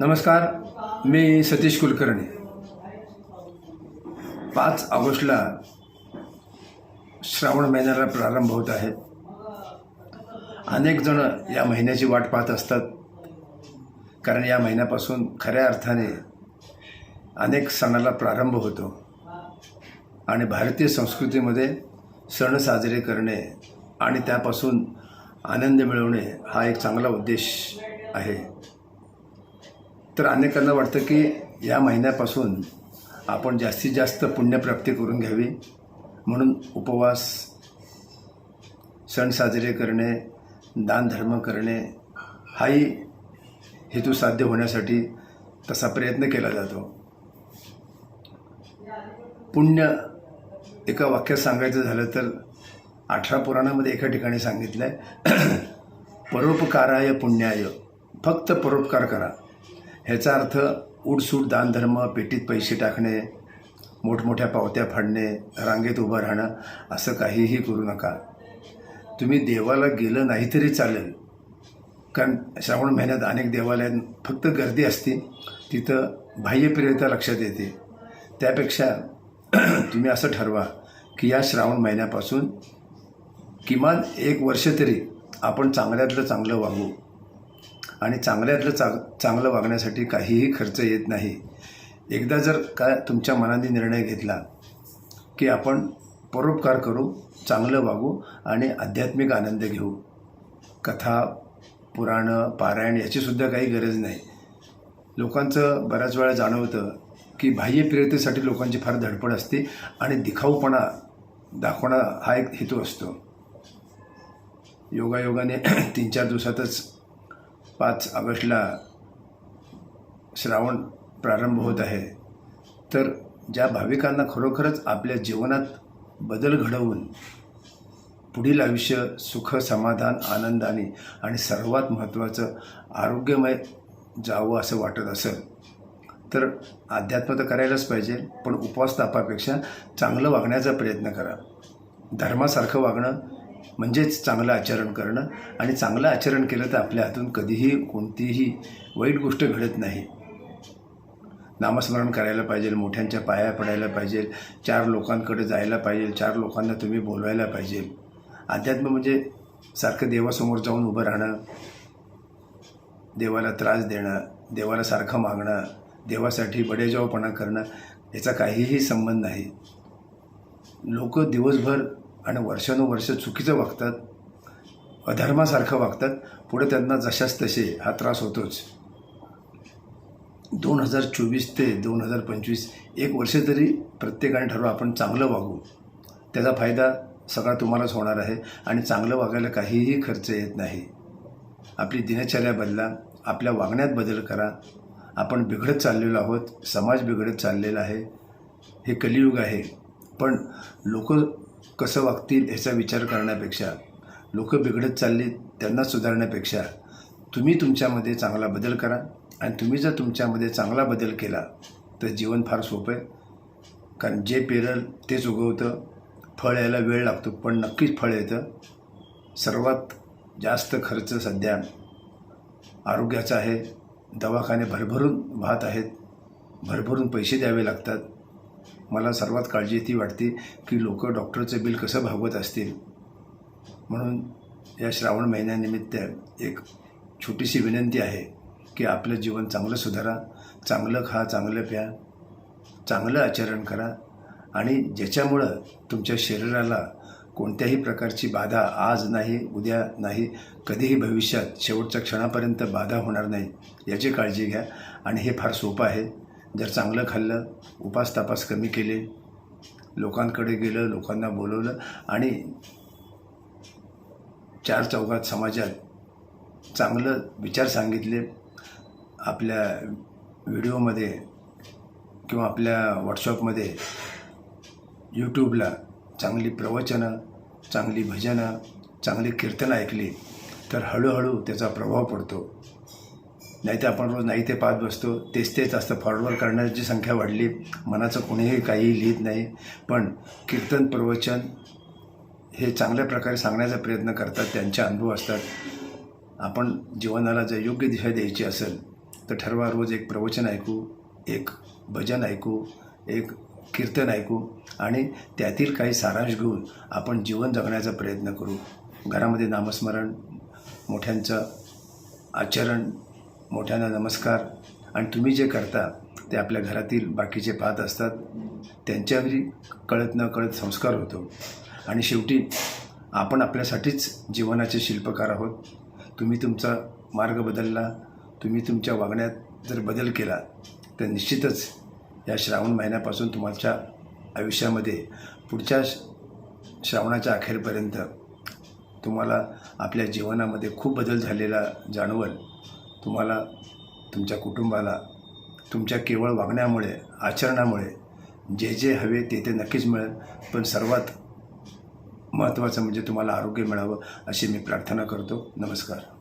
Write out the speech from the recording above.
नमस्कार मी सतीश कुलकर्णी. पाच ऑगस्टला श्रावण महिन्याला प्रारंभ होत आहे. अनेक जण या महिन्याची वाट पाहत असतात. कारण या महिन्यापासून खऱ्या अर्थाने अनेक सणाला प्रारंभ होतो. आणि भारतीय संस्कृतीमध्ये सण साजरे करणे आणि त्यापासून आनंद मिळवणे हा एक चांगला उद्देश आहे. तर अनेकांना वाटतं की या महिन्यापासून आपण जास्तीत जास्त पुण्यप्राप्ती करून घ्यावी. म्हणून उपवास सण साजरे करणे दानधर्म करणे हाही हेतू साध्य होण्यासाठी तसा प्रयत्न केला जातो. पुण्य एका वाक्यात सांगायचं झालं तर अठरा पुराणामध्ये एका ठिकाणी सांगितलं आहे परोपकाराय पुण्याय फक्त परोपकार करा. ह्याचा अर्थ उडसूट दानधर्म पेटीत पैसे टाकणे मोठमोठ्या पावत्या फाडणे रांगेत उभं राहणं असं काहीही करू नका. तुम्ही देवाला गेलं नाही तरी चालेल. कारण श्रावण महिन्यात अनेक देवालयात फक्त गर्दी असते तिथं बाह्यप्रियता लक्षात येते. त्यापेक्षा तुम्ही असं ठरवा की या श्रावण महिन्यापासून किमान एक वर्ष तरी आपण चांगल्यातलं चांगलं वागू. आणि चांगल्यातलं चांग चांगलं वागण्यासाठी काहीही खर्च येत नाही. एकदा जर का तुमच्या मनाने निर्णय घेतला की आपण परोपकार करू चांगलं वागू आणि आध्यात्मिक आनंद घेऊ कथा पुराणं पारायण याचीसुद्धा काही गरज नाही. लोकांचं बऱ्याच वेळा जाणवतं की बाह्य प्रियतेसाठी लोकांची फार धडपड असते आणि दिखाऊपणा दाखवणं हा एक हेतू असतो. योगायोगाने तीन चार दिवसातच पाच ऑगस्टला श्रावण प्रारंभ होत आहे. तर ज्या भाविकांना खरोखरच आपल्या जीवनात बदल घडवून पुढील आयुष्य सुख समाधान आनंदाने आणि सर्वात महत्त्वाचं आरोग्यमय जावं असं वाटत असेल तर अध्यात्म तर करायलाच पाहिजे पण उपवास तापापेक्षा चांगलं वागण्याचा प्रयत्न करा. धर्मासारखं वागणं म्हणजेच चांगलं आचरण करणं आणि चांगलं आचरण केलं तर आपल्या हातून कधीही कोणतीही वाईट गोष्ट घडत नाही. नामस्मरण करायला पाहिजे मोठ्यांच्या पाया पडायला पाहिजे चार लोकांकडे जायला पाहिजे चार लोकांना तुम्ही बोलवायला पाहिजे. अध्यात्म म्हणजे सारखं देवासमोर जाऊन उभं राहणं देवाला त्रास देणं देवाला सारखं मागणं देवासाठी बडेजावपणा करणं याचा काहीही संबंध नाही. लोक दिवसभर आणि वर्षानुवर्ष चुकीचं वागतात अधर्मासारखं वागतात पुढे त्यांना जशाच तसे हा त्रास होतोच. दोन हजार चोवीस ते दोन हजार पंचवीस एक वर्ष तरी प्रत्येकाने ठरवा आपण चांगलं वागू. त्याचा फायदा सगळा तुम्हालाच होणार आहे आणि चांगलं वागायला काहीही खर्च येत नाही. आपली दिनचर्या बदला आपल्या वागण्यात बदल करा. आपण बिघडत चाललेलो आहोत समाज बिघडत चाललेला आहे. हे कलियुग आहे. पण लोक कसं वागतील ह्याचा विचार करण्यापेक्षा लोक बिघडत चालली त्यांना सुधारण्यापेक्षा तुम्ही तुमच्यामध्ये चांगला बदल करा आणि तुम्ही जर तुमच्यामध्ये चांगला बदल केला तर जीवन फार सोपं आहे. कारण जे पेरल तेच उगवतं. फळ यायला वेळ लागतो पण नक्कीच फळ येतं. सर्वात जास्त खर्च सध्या आरोग्याचा आहे. दवाखाने भरभरून वाहत आहेत. भरभरून पैसे द्यावे लागतात. मला सर्वात काळजी ती वाटते की लोक डॉक्टरचं बिल कसं भागवत असतील. म्हणून या श्रावण महिन्यानिमित्त एक छोटीशी विनंती आहे की आपलं जीवन चांगलं सुधारा चांगलं खा चांगलं प्या चांगलं आचरण करा आणि ज्याच्यामुळं तुमच्या शरीराला कोणत्याही प्रकारची बाधा आज नाही उद्या नाही कधीही भविष्यात शेवटच्या क्षणापर्यंत बाधा होणार नाही याची काळजी घ्या आणि हे फार सोपं आहे. जर चांगलं खाल्लं उपास तपास कमी केले लोकांकडे गेलं लोकांना बोलवलं आणि चार चौघात समाजात चांगलं विचार सांगितले आपल्या व्हिडिओमध्ये किंवा आपल्या व्हॉट्सअपमध्ये यूट्यूबला चांगली प्रवचनं चांगली भजनं चांगली कीर्तनं ऐकली तर हळूहळू त्याचा प्रभाव पडतो. नाही तर आपण रोज नाही ते पाहत बसतो. तेच तेच असतं. फॉरवर्ड करण्याची संख्या वाढली मनाचं कोणीही काही लिहित नाही. पण कीर्तन प्रवचन हे चांगल्या प्रकारे सांगण्याचा प्रयत्न करतात. त्यांचे अनुभव असतात. आपण जीवनाला जर योग्य दिशा द्यायची असेल तर ठरवा रोज एक प्रवचन ऐकू एक भजन ऐकू एक कीर्तन ऐकू आणि त्यातील काही सारांश घेऊन आपण जीवन जगण्याचा प्रयत्न करू. घरामध्ये नामस्मरण मोठ्यांचं आचरण मोठ्यांना नमस्कार. आणि तुम्ही जे करता ते आपल्या घरातील बाकीचे पाहत असतात त्यांच्यावरही कळत न कळत संस्कार होतो. आणि शेवटी आपण आपल्यासाठीच जीवनाचे शिल्पकार आहोत. तुम्ही तुमचा मार्ग बदलला तुम्ही तुमच्या वागण्यात जर बदल केला तर निश्चितच या श्रावण महिन्यापासून तुमच्या आयुष्यामध्ये पुढच्या श- श्रावणाच्या अखेरपर्यंत तुम्हाला आपल्या जीवनामध्ये खूप बदल झालेला जाणवल. तुम्हाला तुमच्या कुटुंबाला तुमच्या केवळ वागण्यामुळे आचरणामुळे जे जे हवे ते ते नक्कीच मिळेल. पण सर्वात महत्त्वाचं म्हणजे तुम्हाला आरोग्य मिळावं अशी मी प्रार्थना करतो. नमस्कार.